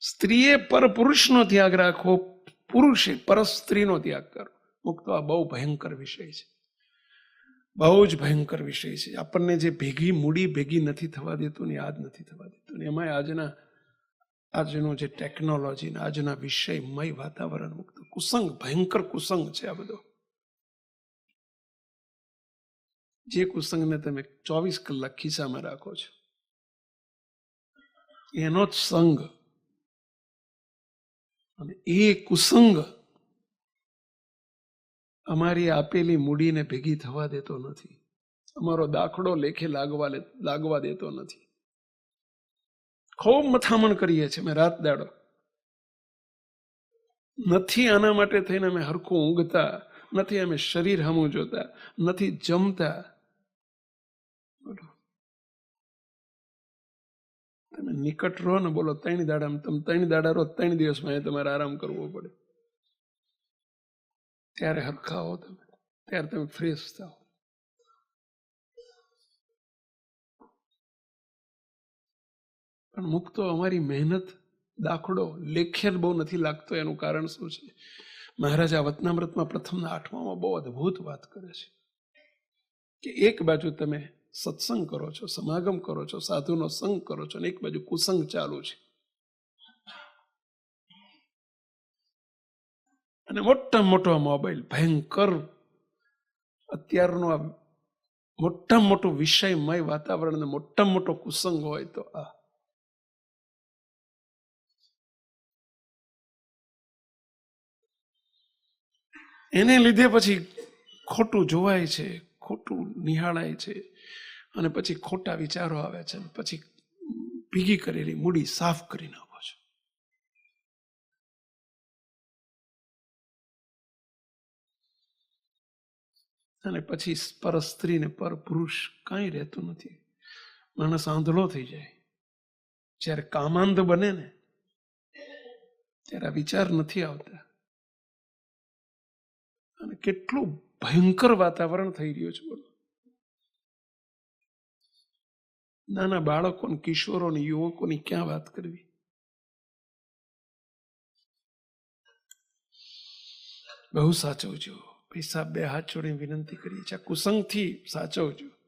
સ્ત્રીએ પર પુરુષનો ત્યાગ રાખો પુરુષે પર સ્ત્રીનો ત્યાગ કરો મુક્ત આ બહુ ભયંકર વિષય છે. બહુ જ ભયંકર વિષય છે. આપણને જે ભેગી મૂડી ભેગી નથી થવા દેતું ને યાદ નથી થવા દેતું ને એમાં આજના, આજનું જે ટેકનોલોજી ને આજના વિષયમય વાતાવરણ મુક્ત, કુસંગ, ભયંકર કુસંગ છે આ બધો. જે કુસંગને તમે ચોવીસ કલાક ખિસ્સામાં રાખો છો. એનો જ સંગ અને એ કુસંગ અમારી આપેલી મૂડીને ભેગી થવા દેતો નથી. અમારો દાખલો લેખે લાગવા લાગવા દેતો નથી. ખૂબ મથામણ કરીએ છીએ મેં રાત દાડો. નથી આના માટે થઈને અમે હરખું ઊંઘતા, નથી અમે શરીર હમું જોતા, નથી જમતા તમે નિકટ રહો ને બોલો ત્રણ દાડા તમે ત્રણ દાડા રહો ત્રણ દિવસમાં એ તમારે આરામ કરવો પડે. ત્યારે હરખા હો તમે. ત્યારે તમે ફ્રેશ થાઓ. પણ મુક્તો અમારી મહેનત, દાખલો લેખ્ય બહુ નથી લાગતો. એનું કારણ શું છે? મહારાજા વતનામૃતમાં પ્રથમના આઠમામાં બહુ અદ્ભુત વાત કરે છે કે એક બાજુ તમે સત્સંગ કરો છો, સમાગમ કરો છો, સાધુનો સંગ કરો છો અને એક બાજુ કુસંગ ચાલુ છે. અને મોટા મોટો મોબાઈલ ભયંકર અત્યારનો આ મોટા મોટો વિષયમય વાતાવરણ મોટા મોટો કુસંગ હોય તો આ. એને લીધે પછી ખોટું જોવાય છે, ખોટું નિહાળાય છે. અને પછી ખોટા વિચારો આવે છે પછી ભીગી કરેલી મૂડી સાફ કરી નાખો છો. અને પછી પર સ્ત્રી ને પર પુરુષ કાંઈ રહેતું નથી. માણસ આંધળો થઈ જાય. જ્યારે કામાંધ બને ને, ત્યારે આ વિચાર નથી આવતા. અને કેટલું ભયંકર વાતાવરણ થઈ રહ્યું છે નાના બાળકો ને કિશોરો ને યુવકોની ક્યાં વાત કરવી? બહુ સાચવજો. પૈસા બે હાથ જોડીને વિનંતી કરીએ છીએ. કુસંગથી સાચવજો.